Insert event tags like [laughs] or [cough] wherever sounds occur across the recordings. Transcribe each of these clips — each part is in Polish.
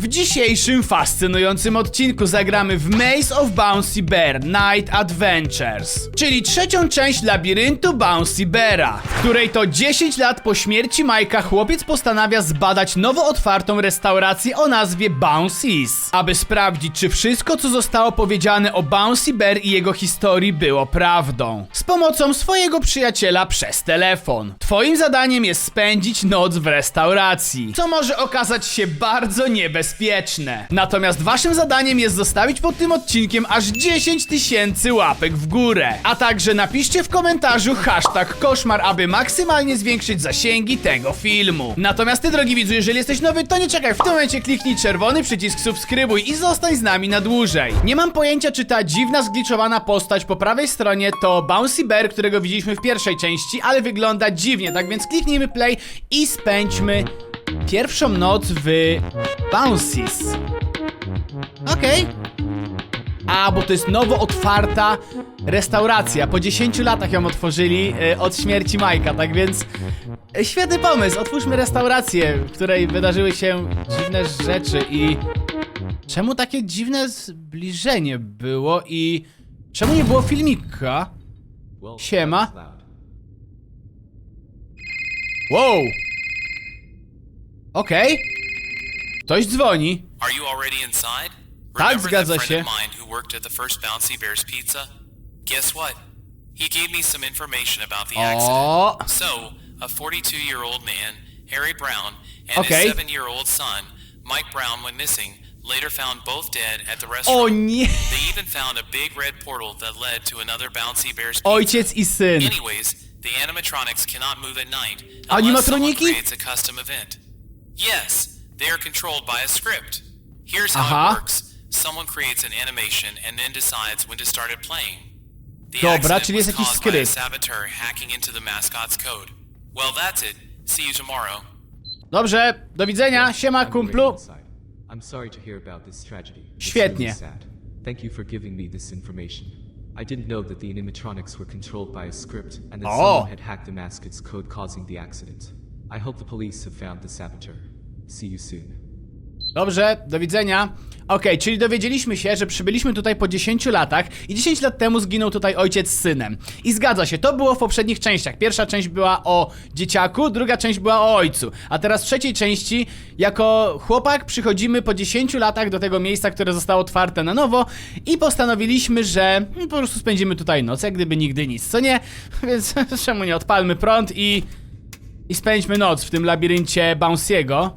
W dzisiejszym fascynującym odcinku zagramy w Maze of Bouncy Bear Night Adventures, czyli trzecią część labiryntu Bouncy Beara, w której to 10 lat po śmierci Majka chłopiec postanawia zbadać nowo otwartą restaurację o nazwie Bouncy's, aby sprawdzić, czy wszystko, co zostało powiedziane o Bouncy Bear i jego historii było prawdą. Z pomocą swojego przyjaciela przez telefon. Twoim zadaniem jest spędzić noc w restauracji, co może okazać się bardzo niebezpieczne. Natomiast waszym zadaniem jest zostawić pod tym odcinkiem aż 10 tysięcy łapek w górę. A także napiszcie w komentarzu hashtag koszmar, aby maksymalnie zwiększyć zasięgi tego filmu. Natomiast ty, drogi widzu, jeżeli jesteś nowy, to nie czekaj, w tym momencie kliknij czerwony przycisk subskrybuj i zostań z nami na dłużej. Nie mam pojęcia, czy ta dziwna, zgliczowana postać po prawej stronie to Bouncy Bear, którego widzieliśmy w pierwszej części, ale wygląda dziwnie, tak więc kliknijmy play i spędźmy pierwszą noc w Bouncy's. Okej. A, bo to jest nowo otwarta restauracja. Po 10 latach ją otworzyli e, od śmierci Majka, tak więc e, świetny pomysł. Otwórzmy restaurację, w której wydarzyły się dziwne rzeczy i czemu takie dziwne zbliżenie było i czemu nie było filmika? Siema. Wow. Okej. Ktoś dzwoni. Are you already inside? Tak, Remember zgadza friend się. of mine who worked at the first Bouncy Bears Pizza? Guess what? He gave me some information about the accident. O, So, a 42-year-old man, Harry Brown, and Okay. his seven-year-old son, Mike Brown, went missing. Later found both dead at the o restaurant. nie. They even found a big red portal that led to another Bouncy Bears Pizza. Ojciec i syn. Anyways, the animatronics cannot move at night unless someone Animatroniki? creates a custom event. Yes, they are controlled by a script. Here's how Aha. it uh-huh. works. Someone creates an animation and then decides when to start it playing. The Dobra, accident czyli jest was jakiś caused by a skrypt. saboteur hacking into the mascot's code. Well, that's it. See you tomorrow. Dobrze, do widzenia. Siema, I'm kumplu. I'm sorry to hear about this tragedy. Świetnie. Thank you for giving me this information. I didn't know that the animatronics were controlled by a script and that Oh. someone had hacked the mascot's code causing the accident. I hope the police have found the saboteur. See you soon. Dobrze, do widzenia. Okej, czyli dowiedzieliśmy się, że przybyliśmy tutaj po 10 latach i 10 lat temu zginął tutaj ojciec z synem. I zgadza się, to było w poprzednich częściach. Pierwsza część była o dzieciaku, druga część była o ojcu. A teraz w trzeciej części, jako chłopak, przychodzimy po 10 latach do tego miejsca, które zostało otwarte na nowo i postanowiliśmy, że mm, po prostu spędzimy tutaj noc, jak gdyby nigdy nic, co nie? [laughs] Więc [laughs] czemu nie odpalmy prąd i... i spędźmy noc w tym labiryncie Bouncy'ego.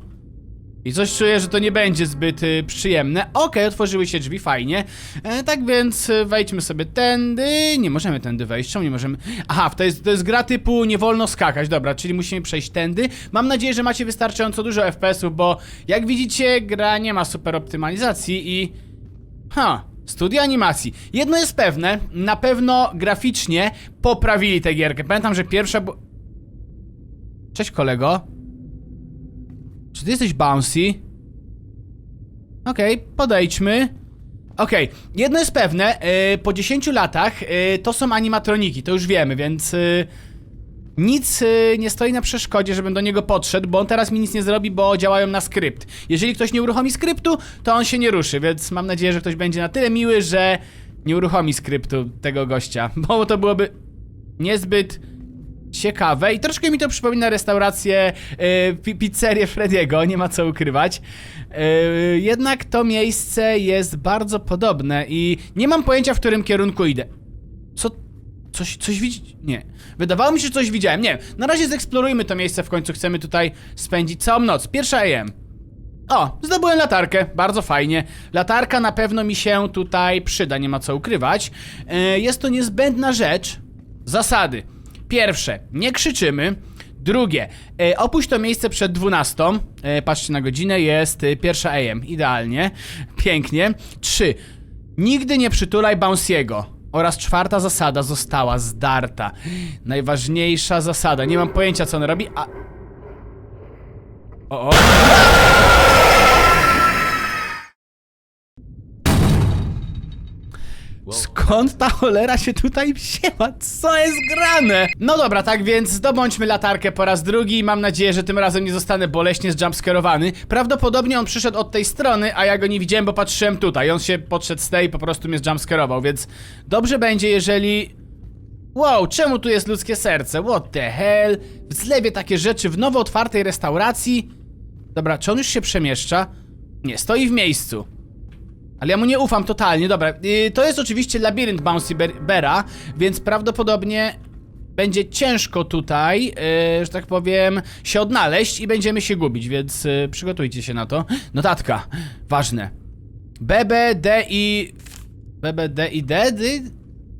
I coś czuję, że to nie będzie zbyt y, przyjemne. Okej, otworzyły się drzwi, fajnie. E, tak więc y, wejdźmy sobie tędy. Nie możemy tędy wejść, czemu nie możemy? Aha, to jest, to jest gra typu nie wolno skakać, dobra, czyli musimy przejść tędy. Mam nadzieję, że macie wystarczająco dużo FPS-ów, bo jak widzicie, gra nie ma super optymalizacji i... Ha, studio animacji. Jedno jest pewne, na pewno graficznie poprawili tę gierkę. Pamiętam, że pierwsza... Cześć kolego. Czy ty jesteś bouncy? Okej, podejdźmy. Okej, jedno jest pewne, yy, po 10 latach yy, to są animatroniki, to już wiemy, więc yy, nic yy, nie stoi na przeszkodzie, żebym do niego podszedł, bo on teraz mi nic nie zrobi, bo działają na skrypt. Jeżeli ktoś nie uruchomi skryptu, to on się nie ruszy, więc mam nadzieję, że ktoś będzie na tyle miły, że nie uruchomi skryptu tego gościa, bo to byłoby niezbyt ciekawe i troszkę mi to przypomina restaurację yy, pi- pizzerię Frediego, nie ma co ukrywać. Yy, jednak to miejsce jest bardzo podobne i nie mam pojęcia, w którym kierunku idę. Co? Coś, coś widzi... Nie. Wydawało mi się, że coś widziałem. Nie. Na razie zeksplorujmy to miejsce, w końcu chcemy tutaj spędzić całą noc. Pierwsza AM. O, zdobyłem latarkę, bardzo fajnie. Latarka na pewno mi się tutaj przyda, nie ma co ukrywać. E, Jest to niezbędna rzecz. Zasady. Pierwsze, nie krzyczymy. Drugie, e, opuść to miejsce przed 12. E, patrzcie na godzinę, jest e, pierwsza AM. Idealnie. Pięknie. Trzy, nigdy nie przytulaj Bouncy'ego. Oraz czwarta zasada została zdarta. Najważniejsza zasada. Nie mam pojęcia, co on robi, a... O, o. Skąd ta cholera się tutaj wzięła? Co jest grane? No dobra, tak więc zdobądźmy latarkę po raz drugi i mam nadzieję, że tym razem nie zostanę boleśnie zjumpscarowany. Prawdopodobnie on przyszedł od tej strony, a ja go nie widziałem, bo patrzyłem tutaj. On się podszedł z tej i po prostu mnie zjumpscarował, więc dobrze będzie, jeżeli... Wow, czemu tu jest ludzkie serce? What the hell? W zlewie takie rzeczy w nowo otwartej restauracji? Dobra, czy on już się przemieszcza? Nie, stoi w miejscu. Ale ja mu nie ufam totalnie, dobra. Yy, to jest oczywiście labirynt Bouncy Ber- Bera, więc prawdopodobnie będzie ciężko tutaj, yy, że tak powiem, się odnaleźć i będziemy się gubić, więc yy, przygotujcie się na to. Notatka, ważne. B, B, D i... B, B, D i D?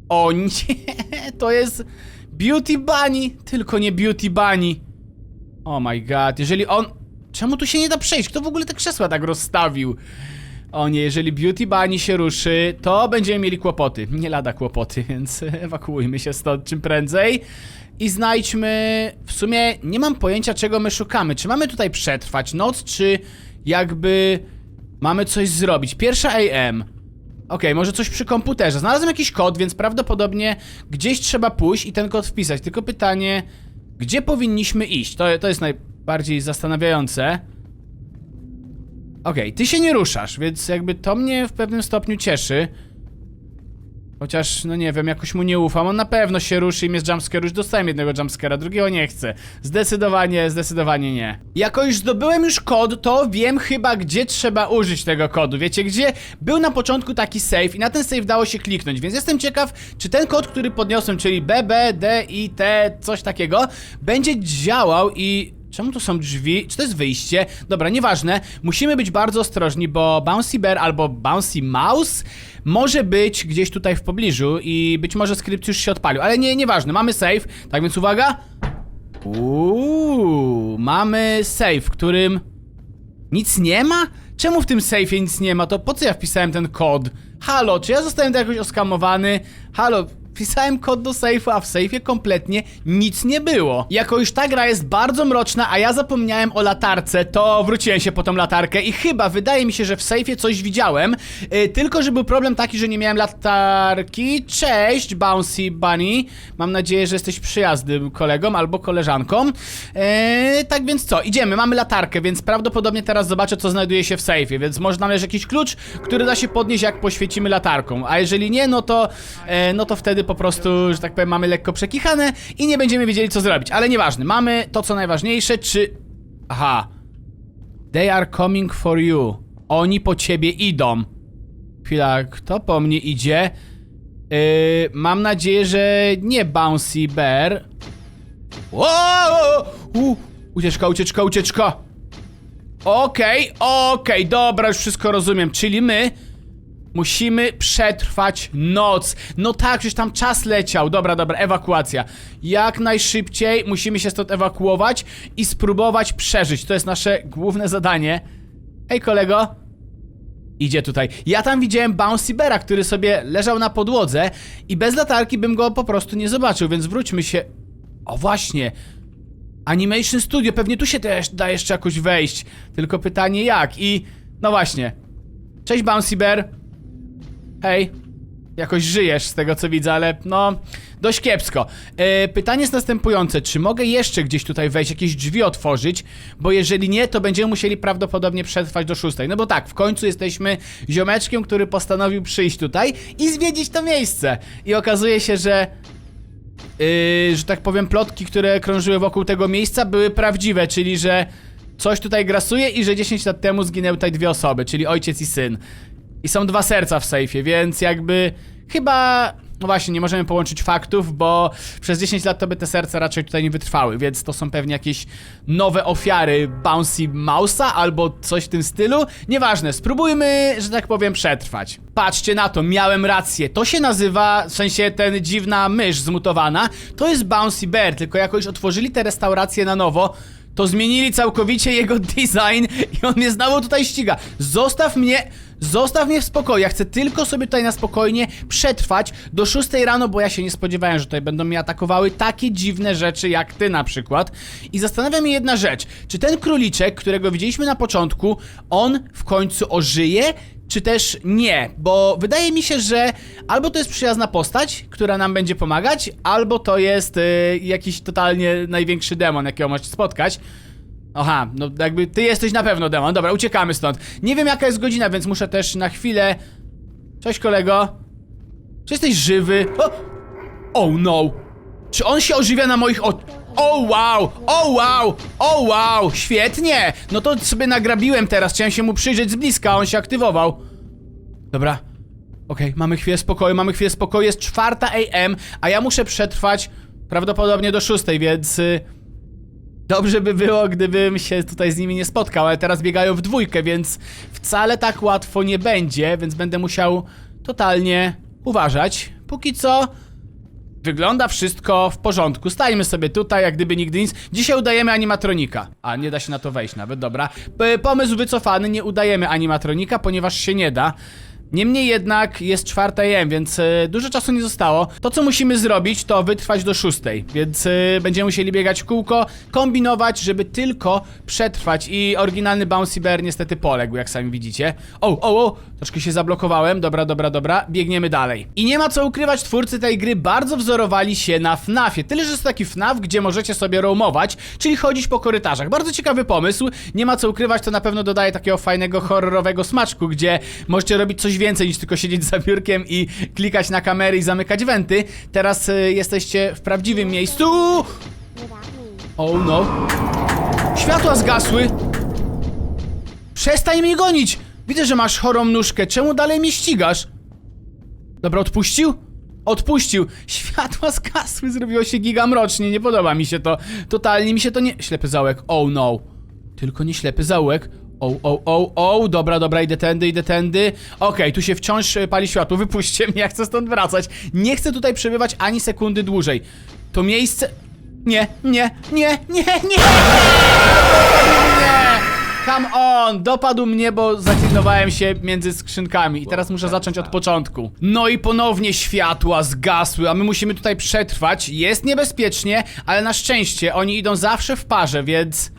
O nie, [laughs] to jest Beauty Bunny, tylko nie Beauty Bunny. Oh my god, jeżeli on... Czemu tu się nie da przejść? Kto w ogóle te krzesła tak rozstawił? O nie, jeżeli Beauty Bunny się ruszy, to będziemy mieli kłopoty. Nie lada kłopoty, [laughs] więc ewakuujmy się stąd czym prędzej. I znajdźmy... W sumie nie mam pojęcia, czego my szukamy. Czy mamy tutaj przetrwać noc, czy jakby mamy coś zrobić? Pierwsza AM. Okej, może coś przy komputerze. Znalazłem jakiś kod, więc prawdopodobnie gdzieś trzeba pójść i ten kod wpisać. Tylko pytanie, gdzie powinniśmy iść? To, to jest najbardziej zastanawiające. Okej, ty się nie ruszasz, więc jakby to mnie w pewnym stopniu cieszy. Chociaż, no nie wiem, jakoś mu nie ufam. On na pewno się ruszy i mnie jumpscare już dostałem jednego jumpscare'a, drugiego nie chcę. Zdecydowanie, zdecydowanie nie. Jako już zdobyłem już kod, to wiem chyba, gdzie trzeba użyć tego kodu. Wiecie gdzie? Był na początku taki save i na ten save dało się kliknąć, więc jestem ciekaw, czy ten kod, który podniosłem, czyli B, B, D, I, T, coś takiego, będzie działał i Czemu tu są drzwi? Czy to jest wyjście? Dobra, nieważne. Musimy być bardzo ostrożni, bo Bouncy Bear albo Bouncy Mouse może być gdzieś tutaj w pobliżu i być może skrypt już się odpalił, ale nie, nieważne. Mamy save, tak więc uwaga. Uuu, mamy save, w którym nic nie ma? Czemu w tym sejfie nic nie ma? To po co ja wpisałem ten kod? Halo, czy ja zostałem tu jakoś oskamowany? Halo, wpisałem kod do sejfu, a w sejfie kompletnie nic nie było. Jako już ta gra jest bardzo mroczna, a ja zapomniałem o latarce, to wróciłem się po tą latarkę i chyba wydaje mi się, że w sejfie coś widziałem. Yy, tylko, że był problem taki, że nie miałem latarki. Cześć, Bouncy Bunny. Mam nadzieję, że jesteś przyjaznym kolegą albo koleżanką. Yy, tak więc co, idziemy, mamy latarkę, więc prawdopodobnie teraz zobaczę, co znajduje się w sejfie, więc może nam leży jakiś klucz, który da się podnieść, jak poświecimy latarką. A jeżeli nie, no to, e, no to wtedy po prostu, że tak powiem, mamy lekko przekichane i nie będziemy wiedzieli, co zrobić. Ale nieważne, mamy to, co najważniejsze, czy... Aha. They are coming for you. Oni po ciebie idą. Chwila, kto po mnie idzie? Yy, mam nadzieję, że nie Bouncy Bear. Wow! U, ucieczka, ucieczka, ucieczka. Okej, okej, dobra, już wszystko rozumiem. Czyli my musimy przetrwać noc. No tak, przecież tam czas leciał. Dobra, dobra, ewakuacja. Jak najszybciej musimy się stąd ewakuować i spróbować przeżyć. To jest nasze główne zadanie. Hej, kolego. Idzie tutaj. Ja tam widziałem Bouncy Beara, który sobie leżał na podłodze i bez latarki bym go po prostu nie zobaczył, więc wróćmy się. O właśnie. Animation Studio, pewnie tu się też da jeszcze jakoś wejść. Tylko pytanie jak i... No właśnie. Cześć Bouncy Bear. Hej. Jakoś żyjesz z tego co widzę, ale no... Dość kiepsko. E, pytanie jest następujące. Czy mogę jeszcze gdzieś tutaj wejść, jakieś drzwi otworzyć? Bo jeżeli nie, to będziemy musieli prawdopodobnie przetrwać do szóstej. No bo tak, w końcu jesteśmy ziomeczkiem, który postanowił przyjść tutaj i zwiedzić to miejsce. I okazuje się, że yy, że tak powiem, plotki, które krążyły wokół tego miejsca, były prawdziwe, czyli że coś tutaj grasuje i że 10 lat temu zginęły tutaj dwie osoby, czyli ojciec i syn. I są dwa serca w sejfie, więc jakby chyba. No właśnie, nie możemy połączyć faktów, bo przez 10 lat to by te serca raczej tutaj nie wytrwały, więc to są pewnie jakieś nowe ofiary Bouncy Mouse'a albo coś w tym stylu. Nieważne, spróbujmy, że tak powiem, przetrwać. Patrzcie na to, miałem rację. To się nazywa, w sensie ten dziwna mysz zmutowana, to jest Bouncy Bear, tylko jako już otworzyli te restauracje na nowo, to zmienili całkowicie jego [laughs] design i on mnie znowu tutaj ściga. Zostaw mnie, zostaw mnie w spokoju. Ja chcę tylko sobie tutaj na spokojnie przetrwać do 6 rano, bo ja się nie spodziewałem, że tutaj będą mnie atakowały takie dziwne rzeczy jak ty na przykład. I zastanawia mnie jedna rzecz. Czy ten króliczek, którego widzieliśmy na początku, on w końcu ożyje? czy też nie, bo wydaje mi się, że albo to jest przyjazna postać, która nam będzie pomagać, albo to jest y, jakiś totalnie największy demon, jakiego możecie spotkać. Aha, no jakby ty jesteś na pewno demon. Dobra, uciekamy stąd. Nie wiem jaka jest godzina, więc muszę też na chwilę... Cześć kolego. Czy jesteś żywy? Oh no! Czy on się ożywia na moich o... O wow! O wow! O wow! Świetnie! No to sobie nagrabiłem teraz, chciałem się mu przyjrzeć z bliska, on się aktywował. Dobra. Okej, mamy chwilę spokoju, mamy chwilę spokoju, jest czwarta AM, a ja muszę przetrwać prawdopodobnie do szóstej, więc... Dobrze by było, gdybym się tutaj z nimi nie spotkał, ale teraz biegają w dwójkę, więc wcale tak łatwo nie będzie, więc będę musiał totalnie uważać. Póki co wygląda wszystko w porządku. Stajmy sobie tutaj, jak gdyby nigdy nic. Dzisiaj udajemy animatronika. A, nie da się na to wejść nawet, dobra. Pomysł wycofany, nie udajemy animatronika, ponieważ się nie da. Niemniej jednak jest czwarta AM, więc e, dużo czasu nie zostało. To co musimy zrobić to wytrwać do szóstej, więc e, będziemy musieli biegać w kółko, kombinować, żeby tylko przetrwać i oryginalny Bouncy Bear niestety poległ, jak sami widzicie. O, o, o, troszkę się zablokowałem, dobra, dobra, dobra, biegniemy dalej. I nie ma co ukrywać, twórcy tej gry bardzo wzorowali się na FNAFie, tyle że jest taki FNAF, gdzie możecie sobie roamować, czyli chodzić po korytarzach. Bardzo ciekawy pomysł, nie ma co ukrywać, to na pewno dodaje takiego fajnego horrorowego smaczku, gdzie możecie robić coś więcej niż tylko siedzieć za biurkiem i klikać na kamery i zamykać wenty. Teraz y, jesteście w prawdziwym miejscu. Oh no. Światła zgasły. Przestań mnie gonić. Widzę, że masz chorą nóżkę. Czemu dalej mnie ścigasz? Dobra, odpuścił? Odpuścił. Światła zgasły, zrobiło się giga mrocznie. Nie podoba mi się to. Totalnie mi się to nie... Ślepy zaułek. Oh no. Tylko nie ślepy zaułek. O, o, o, o, dobra, dobra, idę tędy, idę tędy. Okej, tu się wciąż e, pali światło, [laughs] wypuśćcie mnie, ja chcę stąd wracać. Nie chcę tutaj przebywać ani sekundy dłużej. To miejsce... Nie, nie, nie, nie, nie! Nie! Come on! Dopadł mnie, bo zaklinowałem się między skrzynkami i teraz muszę zacząć od początku. No i ponownie światła zgasły, a my musimy tutaj przetrwać. Jest niebezpiecznie, ale na szczęście oni idą zawsze w parze, więc...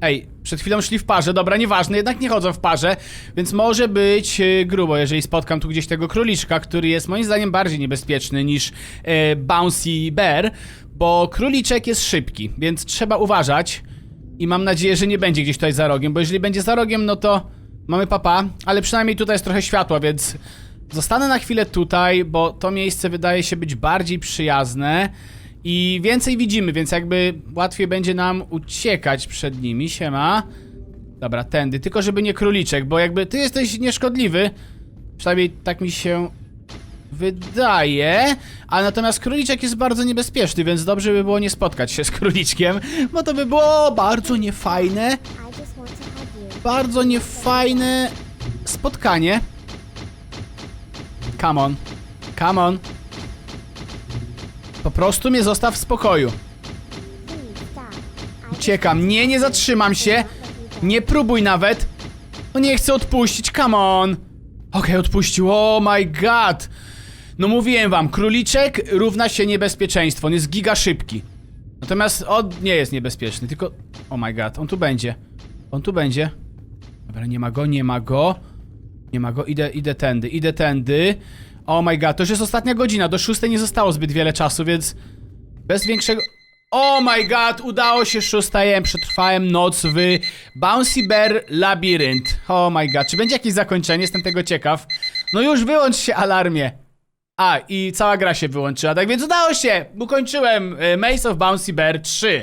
Ej, przed chwilą szli w parze, dobra, nieważne, jednak nie chodzą w parze, więc może być e, grubo, jeżeli spotkam tu gdzieś tego króliczka, który jest moim zdaniem bardziej niebezpieczny niż e, Bouncy Bear, bo króliczek jest szybki, więc trzeba uważać i mam nadzieję, że nie będzie gdzieś tutaj za rogiem, bo jeżeli będzie za rogiem, no to mamy papa, ale przynajmniej tutaj jest trochę światła, więc zostanę na chwilę tutaj, bo to miejsce wydaje się być bardziej przyjazne i więcej widzimy, więc jakby łatwiej będzie nam uciekać przed nimi, siema. Dobra, tędy, tylko żeby nie króliczek, bo jakby ty jesteś nieszkodliwy, przynajmniej tak mi się wydaje, a natomiast króliczek jest bardzo niebezpieczny, więc dobrze by było nie spotkać się z króliczkiem, bo to by było bardzo niefajne, bardzo niefajne spotkanie. Come on, come on. Po prostu mnie zostaw w spokoju. Uciekam. Nie, nie zatrzymam się. Nie próbuj nawet. No nie chcę odpuścić, come on. Okej, odpuścił. Oh my god. No mówiłem wam, króliczek równa się niebezpieczeństwo. On jest giga szybki. Natomiast on nie jest niebezpieczny, tylko... Oh my god, on tu będzie. On tu będzie. Dobra, nie ma go, nie ma go. Nie ma go, idę, idę tędy, idę tędy. Oh my god, to już jest ostatnia godzina, do szóstej nie zostało zbyt wiele czasu, więc... Bez większego... Oh my god, udało się szóstajem, przetrwałem noc w Bouncy Bear Labyrinth. Oh my god, czy będzie jakieś zakończenie? Jestem tego ciekaw. No już wyłącz się alarmie. A, i cała gra się wyłączyła, tak więc udało się! Ukończyłem e, Maze of Bouncy Bear 3.